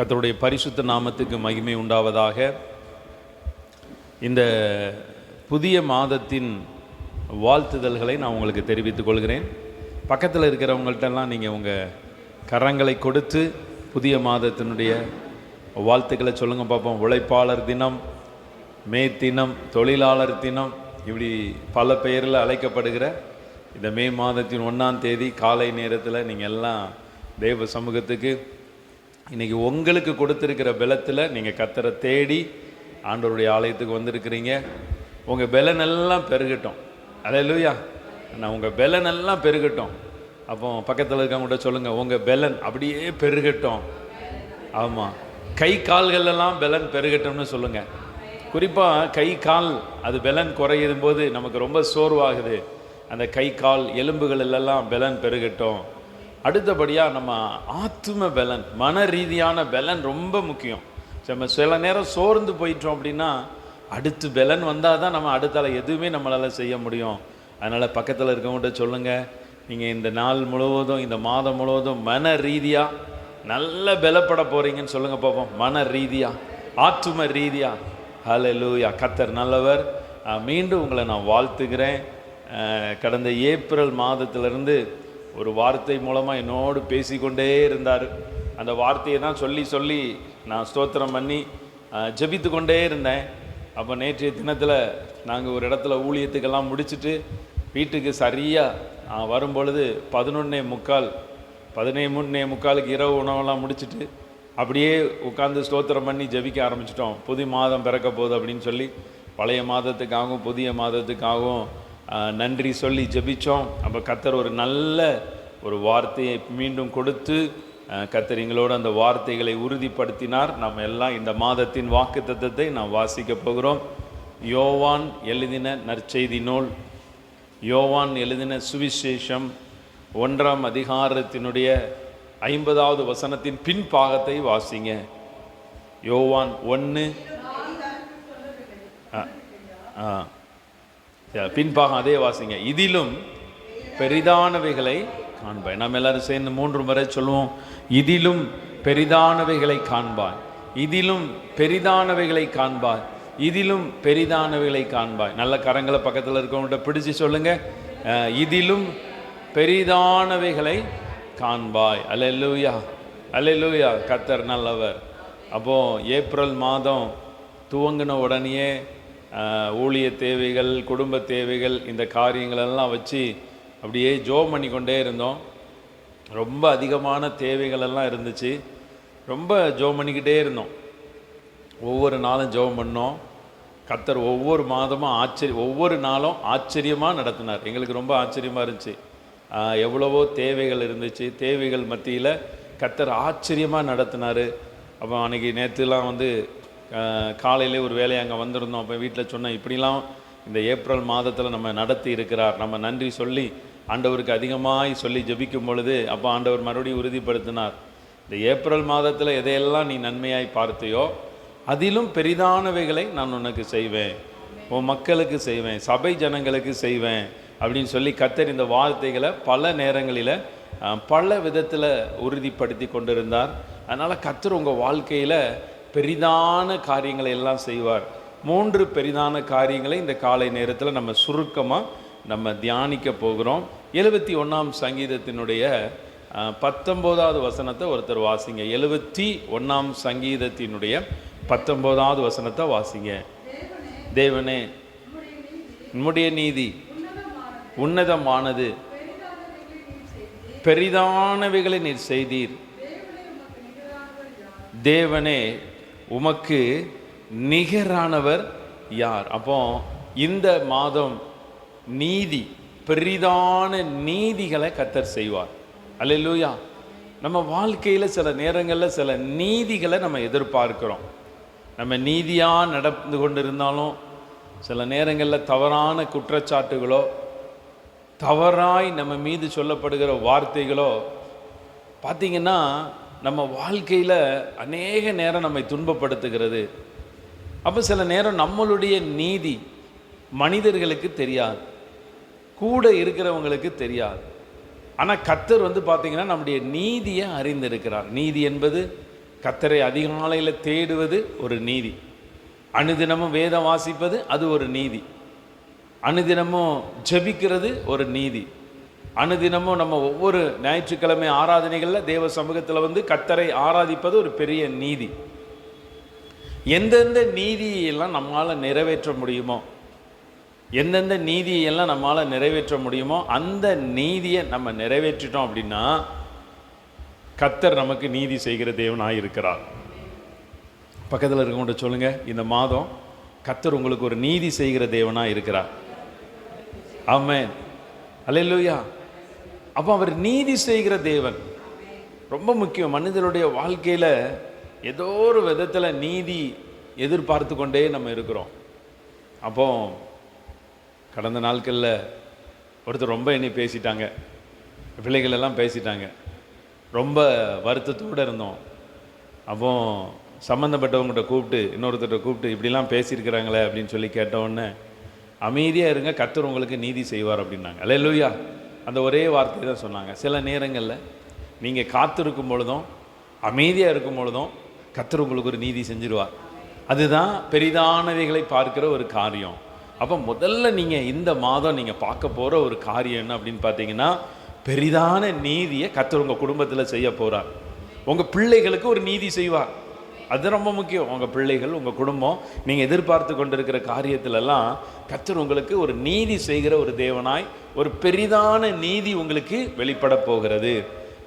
கத்தருடைய பரிசுத்த நாமத்துக்கு மகிமை உண்டாவதாக. இந்த புதிய மாதத்தின் வாழ்த்துதல்களை நான் உங்களுக்கு தெரிவித்துக் கொள்கிறேன். பக்கத்தில் இருக்கிறவங்கள்ட்டெல்லாம் நீங்கள் உங்கள் கரங்களை கொடுத்து புதிய மாதத்தினுடைய வாழ்த்துக்களை சொல்லுங்கள் பார்ப்போம் உழைப்பாளர் தினம் மே தினம் தொழிலாளர் தினம் இப்படி பல பெயரில் அழைக்கப்படுகிற இந்த மே மாதத்தின் ஒன்றாம் தேதி காலை நேரத்தில் நீங்கள் எல்லாம் தெய்வ சமூகத்துக்கு இன்றைக்கி உங்களுக்கு கொடுத்துருக்கிற பலத்தில் நீங்கள் கத்தரை தேடி ஆண்டவருடைய ஆலயத்துக்கு வந்திருக்கிறீங்க. உங்கள் பலன் எல்லாம் பெருகட்டும். அலையலூயா. நான் உங்கள் பலன் எல்லாம் பெருகட்டும். அப்போ பக்கத்தில் இருக்கவங்க கூட சொல்லுங்கள் உங்கள் பலன் அப்படியே பெருகட்டும். ஆமாம் கை கால்கள் பலன் பெருகட்டும்னு சொல்லுங்கள் குறிப்பாக கை கால் அது பலன் குறையும் போது நமக்கு ரொம்ப சோர்வாகுது. அந்த கை கால் எலும்புகள் எல்லாம் பலன் பெருகட்டும். அடுத்தபடியாக நம்ம ஆத்தும பலன் மன ரீதியான பலன் ரொம்ப முக்கியம். நம்ம சில நேரம் சோர்ந்து போயிட்டோம் அப்படின்னா அடுத்து பலன் வந்தால் தான் நம்ம அடுத்தால எதுவுமே நம்மளால் செய்ய முடியும். அதனால் பக்கத்தில் இருக்கவங்கள்ட்ட சொல்லுங்கள் நீங்கள் இந்த நாள் முழுவதும் இந்த மாதம் முழுவதும் மன ரீதியாக நல்ல பலப்பட போகிறீங்கன்னு சொல்லுங்கள் பார்ப்போம் மன ரீதியாக ஆத்தும ரீதியாக ஹalleluya கத்தர் நல்லவர். மீண்டும் உங்களை நான் வாழ்த்துகிறேன். கடந்த ஏப்ரல் மாதத்திலிருந்து ஒரு வார்த்தை மூலமாக என்னோடு பேசிக்கொண்டே இருந்தார். அந்த வார்த்தையை தான் சொல்லி சொல்லி நான் ஸ்தோத்திரம் பண்ணி ஜபித்து கொண்டே இருந்தேன். அப்போ நேற்றைய தினத்தில் நாங்கள் ஒரு இடத்துல ஊழியத்துக்கெல்லாம் முடிச்சிட்டு வீட்டுக்கு சரியாக வரும்பொழுது பதினொன்னே முக்கால் பதினே முன்னே முக்காலுக்கு இரவு உணவெல்லாம் முடிச்சிட்டு அப்படியே உட்காந்து ஸ்தோத்திரம் பண்ணி ஜெபிக்க ஆரம்பிச்சிட்டோம். புது மாதம் பிறக்க போகுது அப்படின்னு சொல்லி பழைய மாதத்துக்காகவும் புதிய மாதத்துக்காகவும் நன்றி சொல்லி ஜெபிச்சோம். அப்போ கத்தர் ஒரு நல்ல ஒரு வார்த்தையை மீண்டும் கொடுத்து கத்தர் எங்களோடு அந்த வார்த்தைகளை உறுதிப்படுத்தினார். நம்ம எல்லாம் இந்த மாதத்தின் வாக்கு தத்தத்தை நாம் வாசிக்க போகிறோம். யோவான் எழுதின நற்செய்தி நூல் யோவான் எழுதின சுவிசேஷம் ஒன்றாம் அதிகாரத்தினுடைய ஐம்பதாவது வசனத்தின் பின்பாகத்தை வாசிங்க. யோவான் ஒன்று பின்பாகம் அதே வாசிங்க. இதிலும் பெரிதானவைகளை காண்பாய். நம்ம எல்லாரும் சேர்ந்து மூன்று முறை சொல்லுவோம். இதிலும் பெரிதானவைகளை காண்பாய். இதிலும் பெரிதானவைகளை காண்பாய். இதிலும் பெரிதானவைகளை காண்பாய். நல்ல கரங்களை பக்கத்தில் இருக்கவங்கள்ட்ட பிடிச்சு சொல்லுங்க. இதிலும் பெரிதானவைகளை காண்பாய். அல்லேலூயா. அல்லேலூயா கத்தர் நல்லவர். அப்போது ஏப்ரல் மாதம் துவங்கின உடனேயே ஊழிய தேவைகள் குடும்ப தேவைகள் இந்த காரியங்களெல்லாம் வச்சு அப்படியே ஜோம் பண்ணி கொண்டே இருந்தோம். ரொம்ப அதிகமான தேவைகளெல்லாம் இருந்துச்சு. ரொம்ப ஜோம் பண்ணிக்கிட்டே இருந்தோம். ஒவ்வொரு நாளும் ஜெபம் பண்ணோம். கத்தர் ஒவ்வொரு மாதமும் ஆச்சரிய ஒவ்வொரு நாளும் ஆச்சரியமாக நடத்தினார். எங்களுக்கு ரொம்ப ஆச்சரியமாக இருந்துச்சு. எவ்வளவோ தேவைகள் இருந்துச்சு. தேவைகள் மத்தியில் கத்தர் ஆச்சரியமாக நடத்தினார். அப்போ அன்றைக்கி நேற்றுலாம் வந்து காலையிலே ஒரு வேலையை அங்கே வந்திருந்தோம். அப்போ வீட்டில் சொன்னேன் இப்படிலாம் இந்த ஏப்ரல் மாதத்தில் நம்ம நடத்தி இருக்கிறார். நம்ம நன்றி சொல்லி ஆண்டவருக்கு அதிகமாய் சொல்லி ஜபிக்கும் பொழுது அப்போ ஆண்டவர் மறுபடியும் உறுதிப்படுத்தினார். இந்த ஏப்ரல் மாதத்தில் எதையெல்லாம் நீ நன்மையாய் பார்த்தையோ அதிலும் பெரிதானவைகளை நான் உனக்கு செய்வேன். உன் மக்களுக்கு செய்வேன் சபை ஜனங்களுக்கு செய்வேன் அப்படின்னு சொல்லி கத்தர் இந்த வார்த்தைகளை பல நேரங்களில் பல விதத்தில் உறுதிப்படுத்தி கொண்டிருந்தார். அதனால் கத்தர் உங்கள் வாழ்க்கையில் பெரிதான காரியங்களை எல்லாம் செய்வார். மூன்று பெரிதான காரியங்களை இந்த காலை நேரத்தில் நம்ம சுருக்கமாக நம்ம தியானிக்க போகிறோம். எழுபத்தி ஒன்றாம் சங்கீதத்தினுடைய பத்தொம்போதாவது வசனத்தை ஒருத்தர் வாசிங்க. எழுபத்தி ஒன்றாம் சங்கீதத்தினுடைய பத்தொம்போதாவது வசனத்தை வாசிங்க. தேவனே உன்னுடைய நீதி உன்னதமானது. பெரிதானவைகளை நீர் செய்தீர். தேவனே உமக்கு நிகரானவர் யார்? அப்போ இந்த மாதம் நீதி பெரிதான நீதிகளை கத்தர் செய்வார். அல்லேலூயா. நம்ம வாழ்க்கையில் சில நேரங்களில் சில நீதிகளை நம்ம எதிர்பார்க்கிறோம். நம்ம நீதியாக நடந்து கொண்டு இருந்தாலும் சில நேரங்களில் தவறான குற்றச்சாட்டுகளோ தவறாய் நம்ம மீது சொல்லப்படுகிற வார்த்தைகளோ பார்த்தீங்கன்னா நம்ம வாழ்க்கையில் அநேக நேரம் நம்மை துன்பப்படுத்துகிறது. அப்போ சில நேரம் நம்மளுடைய நீதி மனிதர்களுக்கு தெரியாது. கூட இருக்கிறவங்களுக்கு தெரியாது. ஆனால் கத்தர் வந்து பார்த்திங்கன்னா நம்முடைய நீதியை அறிந்திருக்கிறார். நீதி என்பது கத்தரை அதிகாலையில் தேடுவது ஒரு நீதி. அனுதினமும் வேதம் வாசிப்பது அது ஒரு நீதி. அனுதினமும் ஜெபிக்கிறது ஒரு நீதி. அனுதினமும் நம்ம ஒவ்வொரு ஞாயிற்றுக்கிழமை ஆராதனைகளில் தேவ சமூகத்தில் வந்து கத்தரை ஆராதிப்பது ஒரு பெரிய நீதி. எந்தெந்த நீதியெல்லாம் நம்மளால் நிறைவேற்ற முடியுமோ எந்தெந்த நீதியெல்லாம் நம்மளால் நிறைவேற்ற முடியுமோ அந்த நீதியை நம்ம நிறைவேற்றிட்டோம் அப்படின்னா கத்தர் நமக்கு நீதி செய்கிற தேவனாக இருக்கிறார். பக்கத்தில் இருக்கவங்க சொல்லுங்கள் இந்த மாதம் கத்தர் உங்களுக்கு ஒரு நீதி செய்கிற தேவனாக இருக்கிறார். ஆமேன். அல்லையா அப்போ அவர் நீதி செய்கிற தேவன். ரொம்ப முக்கியம். மனிதனுடைய வாழ்க்கையில் ஏதோ ஒரு விதத்தில் நீதி எதிர்பார்த்து கொண்டே நம்ம இருக்கிறோம். அப்போ கடந்த நாட்களில் ஒருத்தர் ரொம்ப என்னை பேசிட்டாங்க. பிள்ளைகள் எல்லாம் பேசிட்டாங்க. ரொம்ப வருத்தத்தோடு இருந்தோம். அப்போ சம்மந்தப்பட்டவங்ககிட்ட கூப்பிட்டு இன்னொருத்தர்கிட்ட கூப்பிட்டு இப்படிலாம் பேசியிருக்கிறாங்களே அப்படின்னு சொல்லி கேட்டவுடனே அமைதியாக இருங்க. கத்தர் உங்களுக்கு நீதி செய்வார் அப்படின்னாங்க. அல்லேலூயா அந்த ஒரே வார்த்தை தான் சொன்னாங்க. சில நேரங்களில் நீங்கள் காத்திருக்கும் பொழுதும் அமைதியாக இருக்கும் பொழுதும் கத்தர் உங்களுக்கு ஒரு நீதி செஞ்சிருவார். அதுதான் பெரிதானவைகளை பார்க்கிற ஒரு காரியம். அப்போ முதல்ல நீங்கள் இந்த மாதம் நீங்கள் பார்க்க போகிற ஒரு காரியம் என்ன அப்படின்னு பார்த்தீங்கன்னா பெரிதான நீதியை கத்தர் உங்கள் குடும்பத்தில் செய்ய போகிறார் உங்கள் பிள்ளைகளுக்கு ஒரு நீதி செய்வார். அது ரொம்ப முக்கியம். உங்கள் பிள்ளைகள் உங்கள் குடும்பம் நீங்கள் எதிர்பார்த்து கொண்டிருக்கிற காரியத்திலெல்லாம் கர்த்தர் உங்களுக்கு ஒரு நீதி செய்கிற ஒரு தேவனாய் ஒரு பெரிதான நீதி உங்களுக்கு வெளிப்பட போகிறது.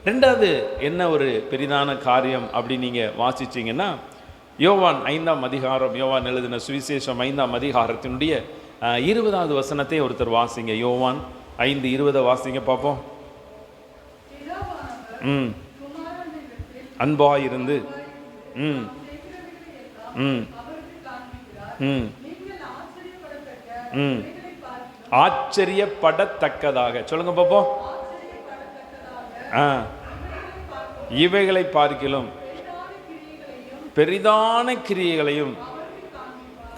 ரெண்டாவது என்ன ஒரு பெரிதான காரியம் அப்படி நீங்கள் வாசிச்சீங்கன்னா யோவான் ஐந்தாம் அதிகாரம் யோவான் எழுதின சுவிசேஷம் ஐந்தாம் அதிகாரத்தினுடைய இருபதாவது வசனத்தை ஒருத்தர் வாசிங்க. யோவான் ஐந்து இருபதை வாசிங்க பார்ப்போம். ம். அன்பாயிருந்து ம். ம். ம். ம் ஆச்சரியப்படத்தக்கதாக. சொல்லுங்க பாப்போம் ஆ. இவைகளை பார்க்கிலும் பெரிதான கிரியைகளையும்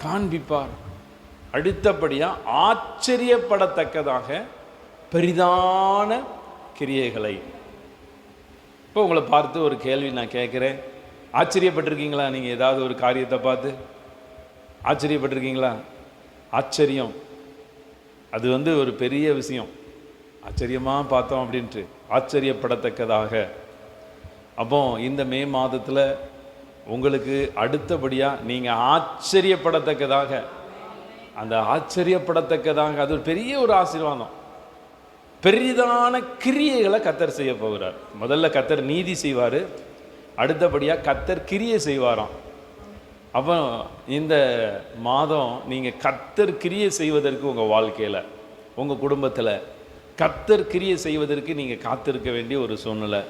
காண்பிப்பார். அடுத்தபடியா ஆச்சரியப்படத்தக்கதாக பெரிதான கிரியைகளை. இப்போ உங்களை பார்த்து ஒரு கேள்வி நான் கேட்குறேன். ஆச்சரியப்பட்டிருக்கீங்களா? நீங்கள் ஏதாவது ஒரு காரியத்தை பார்த்து? ஆச்சரியப்பட்டிருக்கீங்களா? ஆச்சரியம். அது வந்து ஒரு பெரிய விஷயம். ஆச்சரியமாக பார்த்தோம் அப்படின்ட்டு. ஆச்சரியப்படத்தக்கதாக. அப்போ இந்த மே மாதத்தில் உங்களுக்கு அடுத்தபடியாக நீங்கள் ஆச்சரியப்படத்தக்கதாக. அந்த ஆச்சரியப்படத்தக்கதாக அது ஒரு பெரிய ஒரு ஆசீர்வாதம். பெரிதான கிரியைகளை கத்தர் செய்ய போகிறார். முதல்ல கத்தர் நீதி செய்வார். அடுத்தபடியாக கத்தர் கிரியை செய்வாராம். அப்போ இந்த மாதம் நீங்கள் கத்தர் கிரியை செய்வதற்கு உங்கள் வாழ்க்கையில் உங்கள் குடும்பத்தில் கத்தர் கிரியை செய்வதற்கு நீங்கள் காத்திருக்க வேண்டிய ஒரு சூழ்நிலை.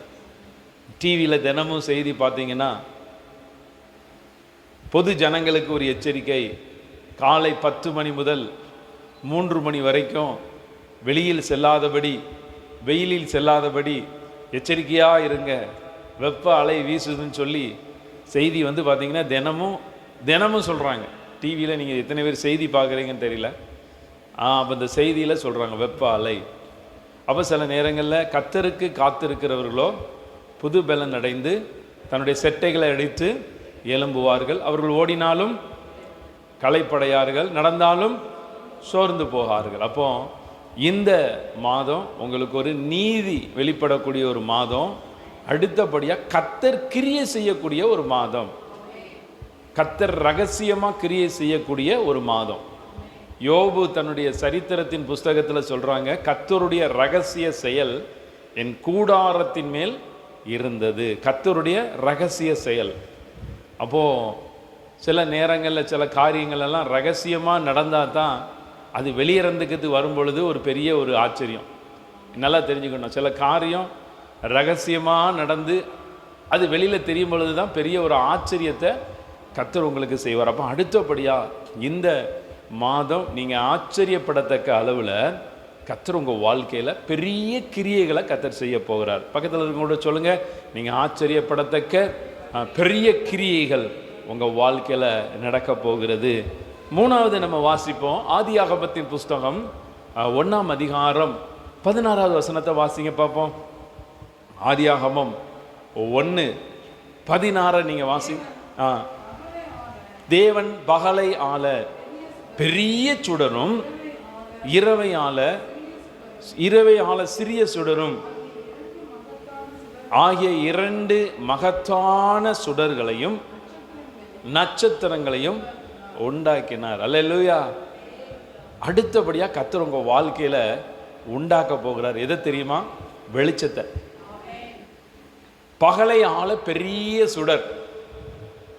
டிவியில் தினமும் செய்தி பார்த்தீங்கன்னா பொது ஜனங்களுக்கு ஒரு எச்சரிக்கை. காலை பத்து மணி முதல் மூன்று மணி வரைக்கும் வெளியில் செல்லாதபடி வெயிலில் செல்லாதபடி எச்சரிக்கையாக இருங்க. வெப்ப அலை வீசுதுன்னு சொல்லி செய்தி வந்து பார்த்திங்கன்னா தினமும் தினமும் சொல்கிறாங்க டிவியில் நீங்கள் எத்தனை பேர் செய்தி பார்க்குறீங்கன்னு தெரியல. அப்போ இந்த செய்தியில் சொல்கிறாங்க வெப்ப அலை அப்போ சில நேரங்களில் கத்தருக்கு காத்திருக்கிறவர்களோ புது பலன் அடைந்து தன்னுடைய செட்டைகளை அடித்து எழும்புவார்கள். அவர்கள் ஓடினாலும் களைப்படையார்கள் நடந்தாலும் சோர்ந்து போகார்கள். அப்போ இந்த மாதம் உங்களுக்கு ஒரு நீதி வெளிப்படக்கூடிய ஒரு மாதம். அடுத்தபடியாக கத்தர் கிரியை செய்யக்கூடிய ஒரு மாதம். கத்தர் ரகசியமாக கிரியை செய்யக்கூடிய ஒரு மாதம். யோபு தன்னுடைய சரித்திரத்தின் புஸ்தகத்தில் சொல்கிறாங்க கத்தருடைய ரகசிய செயல் என் கூடாரத்தின் மேல் இருந்தது. கத்தருடைய ரகசிய செயல். அப்போது சில நேரங்களில் சில காரியங்களெல்லாம் ரகசியமாக நடந்தால் தான் அது வெளியிறந்துக்கிறது வரும்பொழுது ஒரு பெரிய ஒரு ஆச்சரியம். நல்லா தெரிஞ்சுக்கணும். சில காரியம் ரகசியமாக நடந்து அது வெளியில் தெரியும் பொழுது தான் பெரிய ஒரு ஆச்சரியத்தை கத்தர் உங்களுக்கு செய்வார். அப்போ அடுத்தபடியாக இந்த மாதம் நீங்கள் ஆச்சரியப்படத்தக்க அளவில் கத்தர் உங்கள் வாழ்க்கையில் பெரிய கிரியைகளை கத்தர் செய்ய போகிறார். பக்கத்தில் இருக்கவங்களோட சொல்லுங்கள் நீங்கள் ஆச்சரியப்படத்தக்க பெரிய கிரியைகள் உங்கள் வாழ்க்கையில் நடக்க போகிறது. மூணாவது நம்ம வாசிப்போம் ஆதியாகமத்தின் புஸ்தகம் ஒன்றாம் அதிகாரம் பதினாறாவது வசனத்தை வாசிங்க பார்ப்போம். ஆதியாகமம் ஒன்று பதினாறை நீங்கள் வாசி ஆ. தேவன் பகலை ஆள பெரிய சுடரும் இரவை ஆள இரவை ஆள சிறிய சுடரும். ஆகிய இரண்டு மகத்தான சுடர்களையும் நட்சத்திரங்களையும் உண்டாக்கினார். அல்ல இல்லையா அடுத்தபடியாக கத்தர் உங்க வாழ்க்கையில உண்டாக்க போகிறார். எதை தெரியுமா? வெளிச்சத்தை. பகலை ஆள பெரிய சுடர்.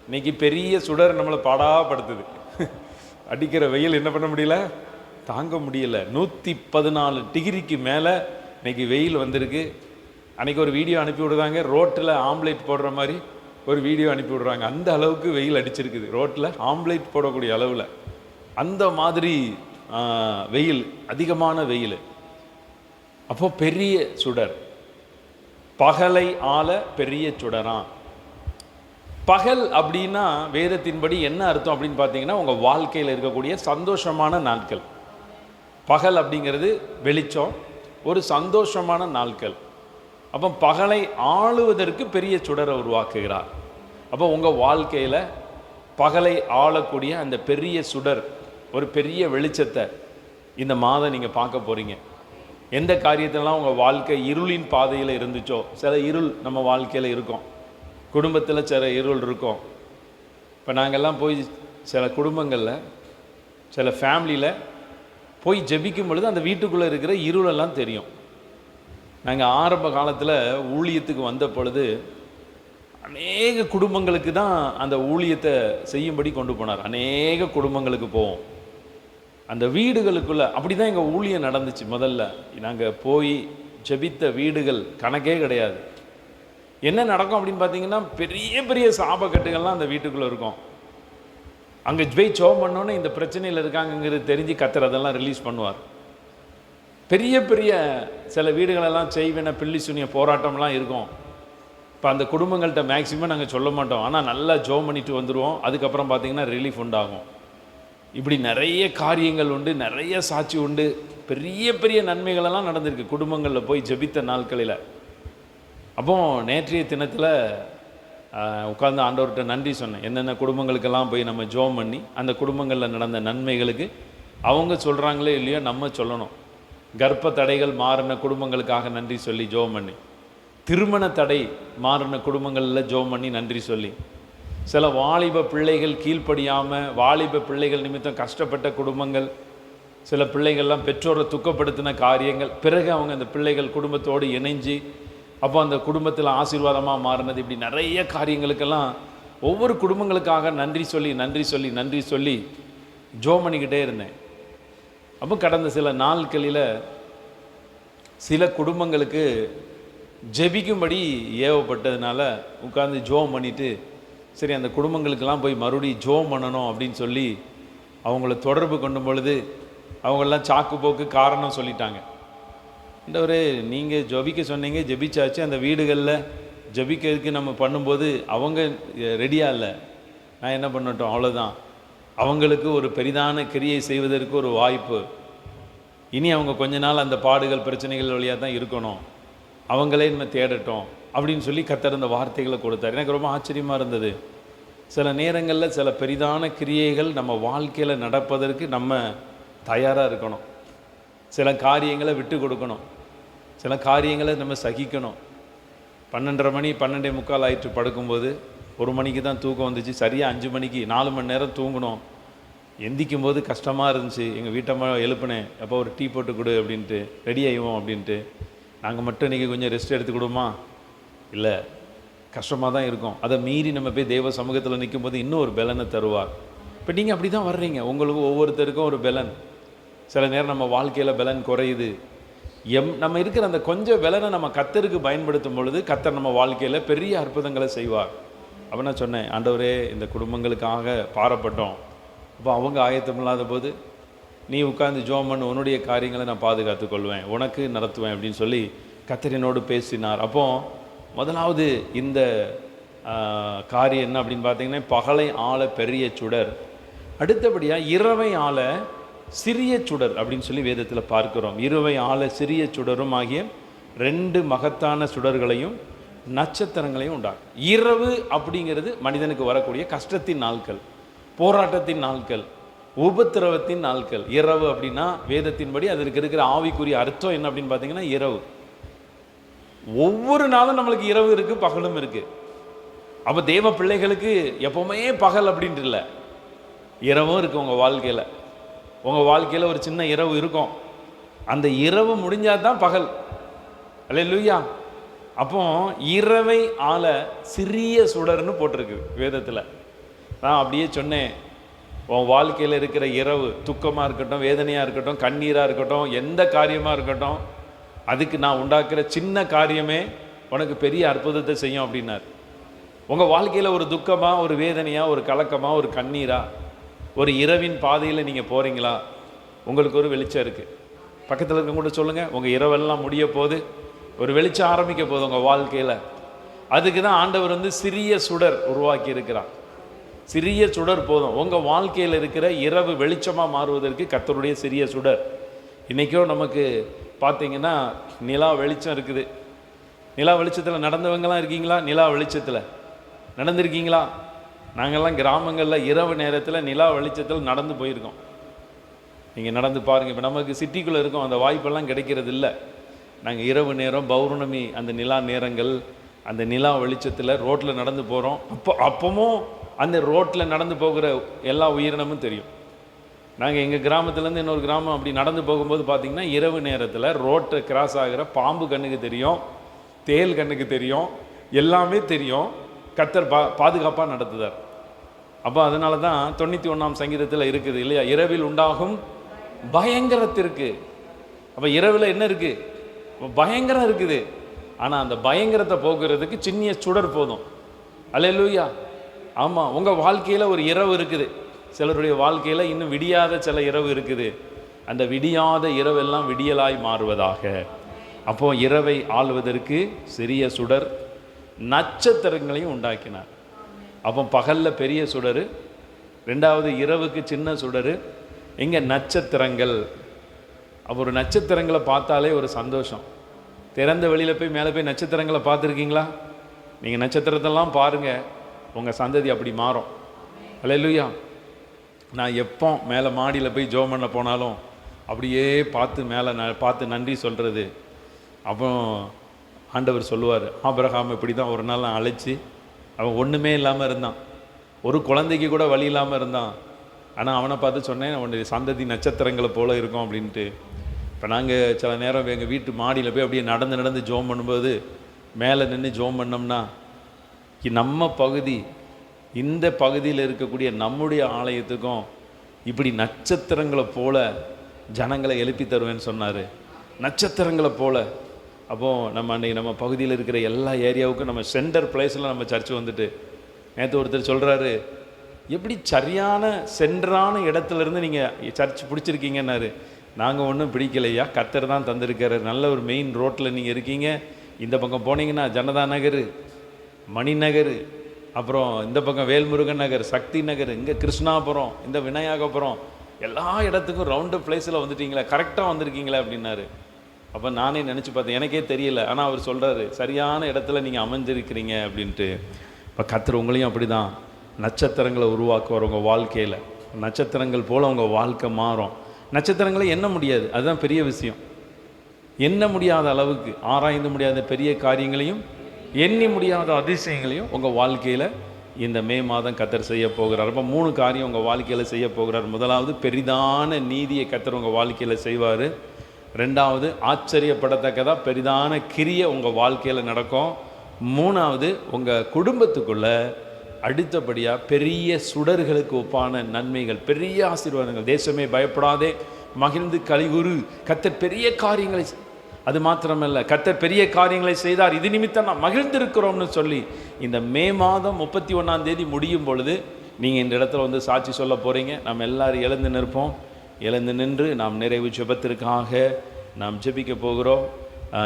இன்னைக்கு பெரிய சுடர் நம்மளை பாடாப்படுத்துது. அடிக்கிற வெயில் என்ன பண்ண முடியல? தாங்க முடியல. நூற்றி பதினாலு டிகிரிக்கு மேலே இன்னைக்கு வெயில் வந்திருக்கு. அன்னைக்கு ஒரு வீடியோ அனுப்பி விடுறாங்க. ரோட்டில் ஆம்லேட் போடுற மாதிரி ஒரு வீடியோ அனுப்பி விடுறாங்க. அந்த அளவுக்கு வெயில் அடிச்சிருக்குது. ரோட்டில் ஆம்லேட் போடக்கூடிய அளவில். அந்த மாதிரி வெயில் அதிகமான வெயில். அப்போது பெரிய சுடர். பகலை ஆள பெரிய சுடரான் பகல் அப்படின்னா வேதத்தின்படி என்ன அர்த்தம் அப்படின்னு பார்த்தீங்கன்னா உங்கள் வாழ்க்கையில் இருக்கக்கூடிய சந்தோஷமான நாட்கள். பகல் அப்படிங்கிறது வெளிச்சம் ஒரு சந்தோஷமான நாட்கள். அப்போ பகலை ஆளுவதற்கு பெரிய சுடரை உருவாக்குகிறார். அப்போ உங்கள் வாழ்க்கையில் பகலை ஆளக்கூடிய அந்த பெரிய சுடர் ஒரு பெரிய வெளிச்சத்தை இந்த மாதம் நீங்கள் பார்க்க போகிறீங்க எந்த காரியத்திலலாம் உங்கள் வாழ்க்கை இருளின் பாதையில் இருந்துச்சோ சில இருள் நம்ம வாழ்க்கையில் இருக்கும். குடும்பத்தில் சில இருள் இருக்கும். இப்போ நாங்கள்லாம் போய் சில குடும்பங்களில் சில ஃபேமிலியில் போய் ஜெபிக்கும் பொழுது அந்த வீட்டுக்குள்ளே இருக்கிற இருளெல்லாம் தெரியும். நாங்கள் ஆரம்ப காலத்தில் ஊழியத்துக்கு வந்த பொழுது அநேக குடும்பங்களுக்கு தான் அந்த ஊழியத்தை செய்யும்படி கொண்டு போனார். அநேக குடும்பங்களுக்கு போவோம். அந்த வீடுகளுக்குள்ளே அப்படி தான் எங்கள் ஊழியம் நடந்துச்சு முதல்ல. நாங்கள் போய் ஜெபித்த வீடுகள் கணக்கே கிடையாது. என்ன நடக்கும் அப்படின்னு பார்த்தீங்கன்னா பெரிய பெரிய சாபக்கட்டுகள்லாம் அந்த வீட்டுக்குள்ளே இருக்கும். அங்கே போய் சோ பண்ணோன்னே இந்த பிரச்சனையில் இருக்காங்கங்கிறது தெரிஞ்சு கத்துறதெல்லாம் ரிலீஸ் பண்ணுவார். பெரிய பெரிய சில வீடுகளெல்லாம் செய்வின பில்லி சுனிய போராட்டம்லாம் இருக்கும். இப்போ அந்த குடும்பங்கள்கிட்ட மேக்ஸிமம் நாங்கள் சொல்ல மாட்டோம். ஆனால் நல்லா ஜோ பண்ணிட்டு வந்துடுவோம் அதுக்கப்புறம் பார்த்தீங்கன்னா ரிலீஃப் உண்டாகும். இப்படி நிறைய காரியங்கள் உண்டு நிறைய சாட்சி உண்டு. பெரிய பெரிய நன்மைகளெல்லாம் நடந்திருக்கு. குடும்பங்களில் போய் ஜெபித்த நாட்களில். அப்போ நேற்றைய தினத்தில் உட்கார்ந்து ஆண்டவர்கிட்ட நன்றி சொன்னேன். என்னென்ன குடும்பங்களுக்கெல்லாம் போய் நம்ம ஜோம் பண்ணி அந்த குடும்பங்களில் நடந்த நன்மைகளுக்கு அவங்க சொல்கிறாங்களே இல்லையோ நம்ம சொல்லணும். கர்ப்ப தடைகள் மாறின குடும்பங்களுக்காக நன்றி சொல்லி ஜோம் பண்ணி திருமண தடை மாறின குடும்பங்களில் ஜோம் பண்ணி நன்றி சொல்லி சில வாலிப பிள்ளைகள் கீழ்ப்படியாமல் வாலிப பிள்ளைகள் நிமித்தம் கஷ்டப்பட்ட குடும்பங்கள் சில பிள்ளைகள்லாம் பெற்றோரை துக்கப்படுத்தின காரியங்கள் பிறகு அவங்க அந்த பிள்ளைகள் குடும்பத்தோடு இணைஞ்சு அப்போ அந்த குடும்பத்தில் ஆசீர்வாதமாக மாறினது. இப்படி நிறைய காரியங்களுக்கெல்லாம் ஒவ்வொரு குடும்பங்களுக்காக நன்றி சொல்லி நன்றி சொல்லி நன்றி சொல்லி ஜோம் பண்ணிக்கிட்டே இருந்தேன். அப்போ கடந்த சில நாட்களில் சில குடும்பங்களுக்கு ஜெபிக்கும்படி ஏவப்பட்டதுனால உட்காந்து ஜோம் பண்ணிட்டு சரி அந்த குடும்பங்களுக்கெல்லாம் போய் மறுபடியும் ஜோம் பண்ணணும் அப்படின்னு சொல்லி அவங்கள தொடர்பு கொண்டும் பொழுது அவங்கெல்லாம் சாக்கு போக்கு காரணம் சொல்லிட்டாங்க. ஒரு நீங்கள் ஜபிக்க சொன்னீங்க ஜெபிச்சாச்சு அந்த வீடுகளில் ஜபிக்கிறதுக்கு நம்ம பண்ணும்போது அவங்க ரெடியாக இல்லை. நான் என்ன பண்ணட்டும் அவ்வளோதான் அவங்களுக்கு ஒரு பெரிதான கிரியை செய்வதற்கு ஒரு வாய்ப்பு. இனி அவங்க கொஞ்ச நாள் அந்த பாடுகள் பிரச்சனைகள் வழியாக தான் இருக்கணும். அவங்களே நம்ம தேடட்டும். அப்படின்னு சொல்லி கத்தர் அந்த வார்த்தைகளை கொடுத்தார். எனக்கு ரொம்ப ஆச்சரியமாக இருந்தது. சில நேரங்களில் சில பெரிதான கிரியைகள் நம்ம வாழ்க்கையில் நடப்பதற்கு நம்ம தயாராக இருக்கணும். சில காரியங்களை விட்டு கொடுக்கணும். சில காரியங்களை நம்ம சகிக்கணும். பன்னெண்டரை மணி பன்னெண்டே முக்கால் ஆயிட்டு படுக்கும்போது ஒரு மணிக்கு தான் தூக்கம் வந்துச்சு. சரியாக அஞ்சு மணிக்கு நாலு மணி நேரம் தூங்கணும் எந்திக்கும் போது கஷ்டமாக இருந்துச்சு எங்கள் வீட்டம்மா எழுப்புனேன். அப்போ ஒரு டீ போட்டு கொடு அப்படின்ட்டு ரெடி ஆகிவோம் அப்படின்ட்டு. நாங்கள் மட்டும் இன்றைக்கி கொஞ்சம் ரெஸ்ட் எடுத்துக்கிடுமா இல்லை கஷ்டமாக தான் இருக்கும். அதை மீறி நம்ம போய் தெய்வ சமூகத்தில் நிற்கும் போது இன்னும் ஒரு பலனை தருவார். இப்போ நீங்கள் அப்படி தான் வர்றீங்க. உங்களுக்கு ஒவ்வொருத்தருக்கும் ஒரு பலன். சில நேரம் நம்ம வாழ்க்கையில் பலன் குறையுது. எம் நம்ம இருக்கிற அந்த கொஞ்சம் பலனை நம்ம கத்தருக்கு பயன்படுத்தும் பொழுது கத்தர் நம்ம வாழ்க்கையில் பெரிய அற்புதங்களை செய்வார். அப்போ நான் சொன்னேன் ஆண்டவரே இந்த குடும்பங்களுக்காக பாரப்பட்டோம். அப்போ அவங்க ஆயத்தம் இல்லாத போது நீ உட்காந்து ஜோம் பண்ணு உன்னுடைய காரியங்களை நான் பாதுகாத்துக்கொள்வேன் உனக்கு நடத்துவேன் அப்படின்னு சொல்லி கத்தரினோடு பேசினார். அப்போது முதலாவது இந்த காரியம் என்ன அப்படின்னு பார்த்தீங்கன்னா பகலை ஆள பெரிய சுடர். அடுத்தபடியாக இரவை ஆள சிறிய சுடர் அப்படின்னு சொல்லி வேதத்தில் பார்க்கிறோம். இரவை ஆள சிறிய சுடரும் ஆகிய ரெண்டு மகத்தான சுடர்களையும் நட்சத்திரங்களையும் உண்டாக்கும். இரவு அப்படிங்கிறது மனிதனுக்கு வரக்கூடிய கஷ்டத்தின் நாட்கள் போராட்டத்தின் நாட்கள் உபத்திரவத்தின் நாட்கள். இரவு அப்படின்னா வேதத்தின்படி அதற்கு இருக்கிற ஆவிக்குரிய அர்த்தம் என்ன அப்படின்னு பார்த்தீங்கன்னா இரவு. ஒவ்வொரு நாளும் நம்மளுக்கு இரவு இருக்குது பகலும் இருக்குது அப்போ தேவ பிள்ளைகளுக்கு எப்போவுமே பகல் அப்படின்ட்டு இல்லை. இரவும் இருக்குது உங்கள் வாழ்க்கையில். உங்கள் வாழ்க்கையில் ஒரு சின்ன இரவு இருக்கும். அந்த இரவு முடிஞ்சால் தான் பகல். அல்ல அப்போ இரவை ஆள சிறிய சுடர்னு போட்டிருக்கு வேதத்தில். நான் அப்படியே சொன்னேன். உன் வாழ்க்கையில் இருக்கிற இரவு துக்கமாக இருக்கட்டும் வேதனையாக இருக்கட்டும் கண்ணீராக இருக்கட்டும் எந்த காரியமாக இருக்கட்டும் அதுக்கு நான் உண்டாக்குற சின்ன காரியமே உனக்கு பெரிய அற்புதத்தை செய்யும் அப்படின்னார். உங்கள் வாழ்க்கையில் ஒரு துக்கமாக ஒரு வேதனையாக ஒரு கலக்கமாக ஒரு கண்ணீராக ஒரு இரவின் பாதையில் நீங்கள் போகிறீங்களா உங்களுக்கு ஒரு வெளிச்சம் இருக்குது பக்கத்தில் இருக்க கூட சொல்லுங்கள் உங்கள் இரவெல்லாம் முடிய போது ஒரு வெளிச்சம் ஆரம்பிக்க போகுது உங்கள் வாழ்க்கையில். அதுக்கு தான் ஆண்டவர் வந்து சிறிய சுடர் உருவாக்கி இருக்கிறார். சிறிய சுடர் போதும். உங்கள் வாழ்க்கையில் இருக்கிற இரவு வெளிச்சமாக மாறுவதற்கு கத்தருடைய சிறிய சுடர். இன்றைக்கும் நமக்கு பார்த்தீங்கன்னா நிலா வெளிச்சம் இருக்குது. நிலா வெளிச்சத்தில் நடந்தவங்கலாம் இருக்கீங்களா? நிலா வெளிச்சத்தில். நடந்திருக்கீங்களா? நாங்கள்லாம் கிராமங்களில் இரவு நேரத்தில் நிலா வெளிச்சத்தில் நடந்து போயிருக்கோம். நீங்கள் நடந்து பாருங்கள் இப்போ நமக்கு சிட்டிக்குள்ளே இருக்கோம். அந்த வாய்ப்பெல்லாம் கிடைக்கிறது இல்லை நாங்கள் இரவு நேரம் பௌர்ணமி அந்த நிலா நேரங்கள் அந்த நிலா வெளிச்சத்தில் ரோட்டில் நடந்து போகிறோம் அப்போ அப்பவும் அந்த ரோட்டில் நடந்து போகிற எல்லா உயிரினமும் தெரியும். நாங்கள் எங்கள் கிராமத்துலேருந்து இன்னொரு கிராமம் அப்படி நடந்து போகும்போது பார்த்திங்கன்னா இரவு நேரத்தில் ரோட்டை கிராஸ் ஆகிற பாம்பு கண்ணுக்கு தெரியும் தேல் கண்ணுக்கு தெரியும் எல்லாமே தெரியும். கத்தர் பா பாதுகாப்பாக நடத்துதார். அப்போ அதனால தான் தொண்ணூற்றி ஒன்றாம் சங்கீதத்தில் இருக்குது இல்லையா? இரவில் உண்டாகும் பயங்கரத்திற்கு. அப்போ இரவில் என்ன இருக்குது பயங்கரம் இருக்குது. ஆனால் அந்த பயங்கரத்தை போக்குறதுக்கு சின்னிய சுடர் போதும். அல்லேலூயா. ஆமாம் உங்கள் வாழ்க்கையில் ஒரு இரவு இருக்குது. சிலருடைய வாழ்க்கையில் இன்னும் விடியாத சில இரவு இருக்குது. அந்த விடியாத இரவெல்லாம் விடியலாய் மாறுவதாக. அப்போ இரவை ஆள்வதற்கு சிறிய சுடர் நட்சத்திரங்களையும் உண்டாக்கினார். அப்போ பகலில் பெரிய சுடர் ரெண்டாவது இரவுக்கு சின்ன சுடர் இங்கே நட்சத்திரங்கள். அப்போ ஒரு நட்சத்திரங்களை பார்த்தாலே ஒரு சந்தோஷம். திறந்த வெளியில் போய் மேலே போய் நட்சத்திரங்களை பார்த்துருக்கீங்களா? நீங்கள் நட்சத்திரத்தெல்லாம் பாருங்கள் உங்கள் சந்ததி அப்படி மாறும். அல்லேலூயா நான் எப்போ மேலே மாடியில் போய் ஜோம் பண்ண போனாலும் அப்படியே பார்த்து மேலே ந பார்த்து நன்றி சொல்கிறது அப்போ ஆண்டவர் சொல்லுவார் ஆபிரகாம் இப்படி தான் ஒரு நாள் நான் அழைச்சி அவன் ஒன்றுமே இல்லாமல் இருந்தான். ஒரு குழந்தைக்கு கூட வழி இல்லாமல் இருந்தான். ஆனால் அவனை பார்த்து சொன்னேன் அவனுடைய சந்ததி நட்சத்திரங்களை போல் இருக்கும் அப்படின்ட்டு. இப்போ நாங்கள் சில நேரம் எங்கள் வீட்டு மாடியில் போய் அப்படியே நடந்து நடந்து ஜோம் பண்ணும்போது மேலே நின்று ஜோம் பண்ணோம்னா நம்ம பகுதி இந்த பகுதியில் இருக்கக்கூடிய நம்முடைய ஆலயத்துக்கும் இப்படி நட்சத்திரங்களை போல ஜனங்களை எழுப்பி தருவேன்னு சொன்னார். நட்சத்திரங்களை போல. அப்போது நம்ம அன்றைக்கி நம்ம பகுதியில் இருக்கிற எல்லா ஏரியாவுக்கும் நம்ம சென்டர் பிளேஸில் நம்ம சர்ச் வந்துட்டு நேற்று ஒருத்தர் சொல்கிறாரு எப்படி சரியான சென்டரான இடத்துலேருந்து நீங்கள் சர்ச் பிடிச்சிருக்கீங்கன்னாரு. நாங்கள் ஒன்றும் பிடிக்கலையா? கத்தர் தான் தந்திருக்காரு. நல்ல ஒரு மெயின் ரோட்டில் நீங்கள் இருக்கீங்க. இந்த பக்கம் போனீங்கன்னா ஜனதா நகர் மணிநகர் அப்புறம் இந்த பக்கம் வேல்முருகன் நகர் சக்தி நகர் இங்கே கிருஷ்ணாபுரம் இந்த விநாயகபுரம் எல்லா இடத்துக்கும் ரவுண்டு பிளேஸில் வந்துட்டீங்களே கரெக்டாக வந்திருக்கீங்களே அப்படின்னாரு. அப்போ நானே நினச்சி பார்த்தேன் எனக்கே தெரியல. ஆனால் அவர் சொல்கிறாரு சரியான இடத்துல நீங்கள் அமைஞ்சிருக்கிறீங்க அப்படின்ட்டு. இப்போ கத்துற உங்களையும் அப்படி தான் நட்சத்திரங்களை உருவாக்குவார் உங்கள் வாழ்க்கையில். நட்சத்திரங்கள் போல் உங்கள் வாழ்க்கை மாறும். நட்சத்திரங்களை எண்ண முடியாது. அதுதான் பெரிய விஷயம். எண்ண முடியாத அளவுக்கு ஆராய்ந்து முடியாத பெரிய காரியங்களையும் எண்ணி முடியாத அதிசயங்களையும் உங்கள் வாழ்க்கையில் இந்த மே மாதம் கத்தர் செய்ய போகிறார். அப்போ மூணு காரியம் உங்கள் வாழ்க்கையில் செய்ய போகிறார். முதலாவது பெரிதான நீதியை கத்தர் உங்கள் வாழ்க்கையில் செய்வார். ரெண்டாவது ஆச்சரியப்படத்தக்கதாக பெரிதான கிரிய உங்கள் வாழ்க்கையில் நடக்கும். மூணாவது உங்கள் குடும்பத்துக்குள்ள அடுத்தபடியாக பெரிய சுடர்களுக்கு ஒப்பான நன்மைகள் பெரிய ஆசீர்வாதங்கள். தேசமே பயப்படாதே. மகிழ்ந்து கலிகுரு. கத்தர் பெரிய காரியங்களை அது மாத்திரமல்ல கத்தர் பெரிய காரியங்களை செய்தார். இது நிமித்தம் நான் மகிழ்ந்திருக்கிறோம்னு சொல்லி இந்த மே மாதம் முப்பத்தி ஒன்றாம் தேதி முடியும் பொழுது நீங்கள் இந்த இடத்துல வந்து சாட்சி சொல்ல போகிறீங்க நம்ம எல்லாரும் எழுந்து நிற்போம். எழுந்து நின்று நாம் நிறைவு ஜெபத்திற்காக நாம் ஜெபிக்க போகிறோம்.